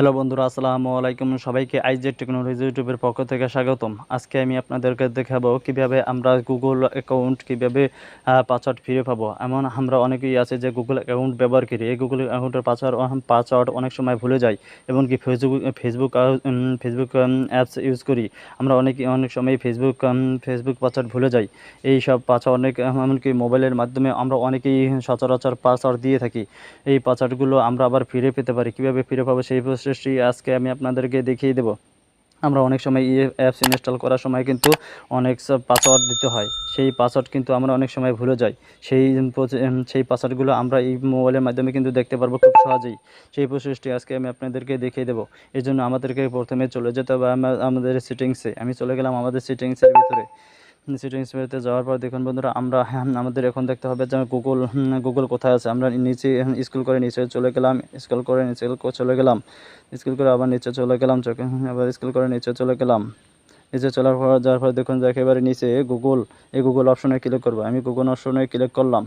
Hello বন্ধুরা, আসসালামু আলাইকুম সবাইকে আইজেড টেকনোলজি ইউটিউবের পক্ষ থেকে স্বাগতম। আজকে আমি আপনাদেরকে দেখাবো কীভাবে আমরা গুগল অ্যাকাউন্ট কীভাবে পাসওয়ার্ড ফিরে পাবো। এমন আমরা অনেকেই আছে যে গুগল অ্যাকাউন্ট ব্যবহার করি। এই গুগল অ্যাকাউন্টের পাসওয়ার্ড পাসওয়ার্ড অনেক সময় ভুলে যাই এমনকি Facebook Facebook Facebook apps use করি। আমরা অনেকে অনেক সময় ফেসবুক ফেসবুক পাসওয়ার্ড ভুলে যাই। এই সব পাসওয়ার্ড অনেক এমনকি মোবাইলের মাধ্যমে আমরা অনেকেই সচরাচর পাসওয়ার্ড দিয়ে থাকি। এই পাসওয়ার্ডগুলো আমরা আবার ফিরে পেতে পারি। কীভাবে ফিরে পাবো সেই প্রসেসটি আজকে আমি আপনাদেরকে দেখিয়ে দেবো। আমরা অনেক সময় ই অ্যাপস ইনস্টল করার সময় কিন্তু অনেক পাসওয়ার্ড দিতে হয়। সেই পাসওয়ার্ড কিন্তু আমরা অনেক সময় ভুলে যাই। সেই সেই পাসওয়ার্ডগুলো আমরা এই মোবাইলের মাধ্যমে কিন্তু দেখতে পারব খুব সহজেই। সেই প্রসেসটি আজকে আমি আপনাদেরকে দেখিয়ে দেবো। এই জন্য আমাদেরকে প্রথমে চলে যেতে হবে আমাদের সেটিংসে আমি চলে গেলাম আমাদের সেটিংসের ভিতরে। সেটিংস মেনুতে যাওয়ার পর দেখুন বন্ধুরা আমরা হ্যাঁ, আমাদের এখন দেখতে হবে যে গুগল গুগল কোথায় আছে। আমরা নিচে স্কুল করে নিচে চলে গেলাম স্কুল করে নিচে চলে গেলাম স্কুল করে আবার নিচে চলে গেলাম আবার স্কুল করে নিচে চলে গেলাম। নিচে চলার পর যাওয়ার পর দেখুন যে একেবারে নিচে গুগল এই গুগল অপশনে ক্লিক করব। আমি গুগল অপশনে ক্লিক করলাম।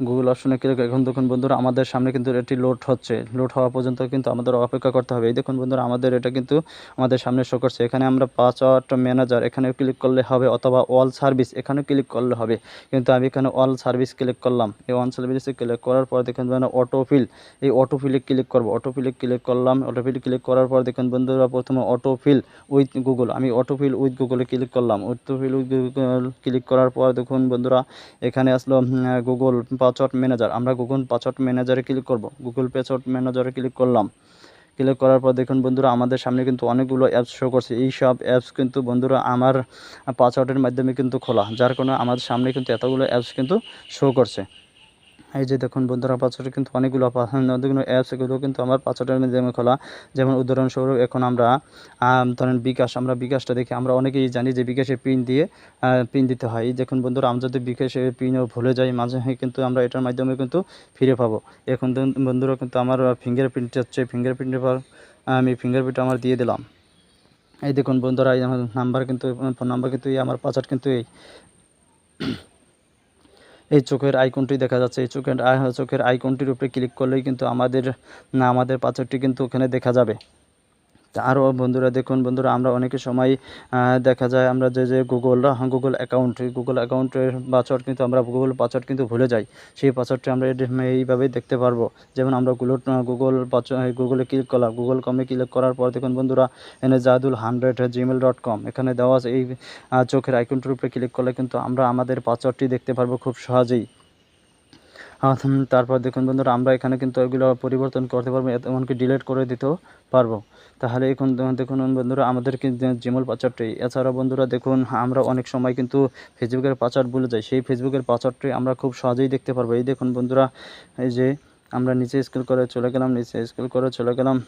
গুগল অপশনে ক্লিক এখন দেখুন বন্ধুরা, আমাদের সামনে কিন্তু এটি লোড হচ্ছে। লোড হওয়া পর্যন্ত কিন্তু আমাদের অপেক্ষা করতে হবে। এই দেখুন বন্ধুরা, আমাদের এটা কিন্তু আমাদের সামনে শো করছে। এখানে আমরা পাসওয়ার্ড ম্যানেজার এখানে ক্লিক করলে হবে, অথবা অল সার্ভিস এখানে ক্লিক করলে হবে। কিন্তু আমি এখানে অল সার্ভিস ক্লিক করলাম। এই অল সার্ভিসে ক্লিক করার পর দেখুন বন্ধুরা অটোফিল এই অটোফিলে ক্লিক করব। অটোফিলে ক্লিক করলাম অটোফিল ক্লিক করার পর দেখুন বন্ধুরা, প্রথমে অটোফিল উইথ গুগল আমি অটোফিল উইথ গুগলে ক্লিক করলাম। অটোফিল উইথ গুগল ক্লিক করার পর দেখুন বন্ধুরা, এখানে আসলো গুগল পাসওয়ার্ড ম্যানেজার আমরা গুগল পাসওয়ার্ড ম্যানেজারে ক্লিক করব। গুগল পাসওয়ার্ড ম্যানেজারে ক্লিক করলাম। ক্লিক করার পর দেখুন বন্ধুরা, আমাদের সামনে কিন্তু অনেকগুলো অ্যাপস শো করছে। এই সব অ্যাপস কিন্তু বন্ধুরা আমার পাসওয়ার্ডের মাধ্যমে কিন্তু খোলা, যার কারণে আমাদের সামনে কিন্তু এতগুলো অ্যাপস কিন্তু শো করছে। এই যে দেখুন বন্ধুরা পাসওয়ার্ড কিন্তু অনেকগুলো পা- অনেকগুলো অ্যাপস এগুলো কিন্তু আমার পাসওয়ার্ডের মাধ্যমে খোলা। যেমন উদাহরণস্বরূপ এখন আমরা আম, ধরেন বিকাশ আমরা বিকাশটা দেখি আমরা অনেকেই জানি যে বিকাশে পিন দিয়ে পিন দিতে হয়। এই দেখুন বন্ধুরা আমরা যদি বিকাশে পিনও ভুলে যাই মাঝে কিন্তু আমরা এটার মাধ্যমে কিন্তু ফিরে পাবো। এখন বন্ধুরা কিন্তু আমার ফিঙ্গারপ্রিন্ট হচ্ছে ফিঙ্গারপ্রিন্টের পর আমি ফিঙ্গারপ্রিন্ট আমার দিয়ে দিলাম। এই দেখুন বন্ধুরা এই আমার নাম্বার কিন্তু ফোন নাম্বার কিন্তু এই আমার পাসওয়ার্ড কিন্তু এই। এই চোখের আইকনটি দেখা যাচ্ছে। এই চোখের চোখের আইকনটির উপরে ক্লিক করলেই কিন্তু আমাদের, না আমাদের পাথরটি কিন্তু ওখানে দেখা যাবে। আরও বন্ধুরা দেখুন, বন্ধুরা আমরা অনেক সময় দেখা যায় আমরা যে যে গুগল গুগল অ্যাকাউন্ট গুগল অ্যাকাউন্টের পাসওয়ার্ড কিন্তু আমরা গুগল পাসওয়ার্ড কিন্তু ভুলে যাই। সেই পাসওয়ার্ডটি আমরা এইভাবেই দেখতে পারব। যেমন আমরা গুগল গুগল গুগলে ক্লিক করলাম। গুগল কমে ক্লিক করার পর দেখুন, বন্ধুরা এনে জাদুল হান্ড্রেড জিমেল ডট কম এখানে দেওয়া এই চোখের আইকনটির উপরে ক্লিক করলে কিন্তু আমরা আমাদের পাসওয়ার্ডটি দেখতে পারব খুব সহজেই। তারপর দেখুন বন্ধুরা, আমরা এখানে কিন্তু এগুলো পরিবর্তন করতে পারব এমনকি ডিলিট করে দিতেও পারব। তাহলে এখন দেখুন- বন্ধুরা, আমাদের কিন্তু জিমেল পাসওয়ার্ডটি, এছাড়া বন্ধুরা দেখুন, আমরা অনেক সময় কিন্তু ফেসবুকের পাসওয়ার্ড ভুলে যাই, সেই ফেসবুকের পাসওয়ার্ডটি আমরা খুব সহজেই দেখতে পারব। এই দেখুন বন্ধুরা, এই যে আমরা নিচে স্ক্রল করে চলে গেলাম, নিচে স্ক্রল করে চলে গেলাম,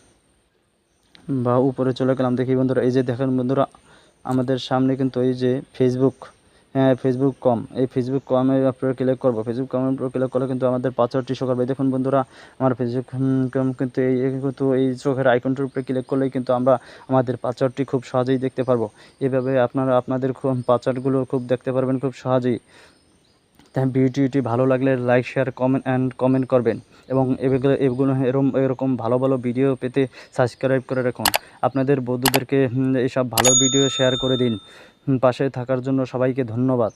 বা উপরে চলে গেলাম, দেখি বন্ধুরা, এই যে দেখেন বন্ধুরা, আমাদের সামনে কিন্তু এই যে ফেসবুক হ্যাঁ ফেসবুক কম। এই ফেসবুক কমের উপরে ক্লিক করব। ফেসবুক কমের উপরে ক্লিক করলে কিন্তু আমাদের পাসওয়ার্ডটি শো করবে দেখুন বন্ধুরা আমার ফেসবুক কম কিন্তু এই কিন্তু এই চোখের আইকনটির উপরে ক্লিক করলেই কিন্তু আমরা আমাদের পাসওয়ার্ডটি খুব সহজেই দেখতে পারব। এভাবে আপনারা আপনাদের পাসওয়ার্ডগুলো খুব দেখতে পারবেন খুব সহজেই। তাই ভিডিওটি ভালো লাগলে like share comment and comment করবেন এবং এগুলো এগুলো এরকম এরকম ভালো ভালো ভিডিও পেতে সাবস্ক্রাইব করে রাখুন। আপনাদের বন্ধুদেরকে হুম, এইসব ভালো ভিডিও শেয়ার করে দিন। পাশে থাকার জন্য সবাইকে ধন্যবাদ।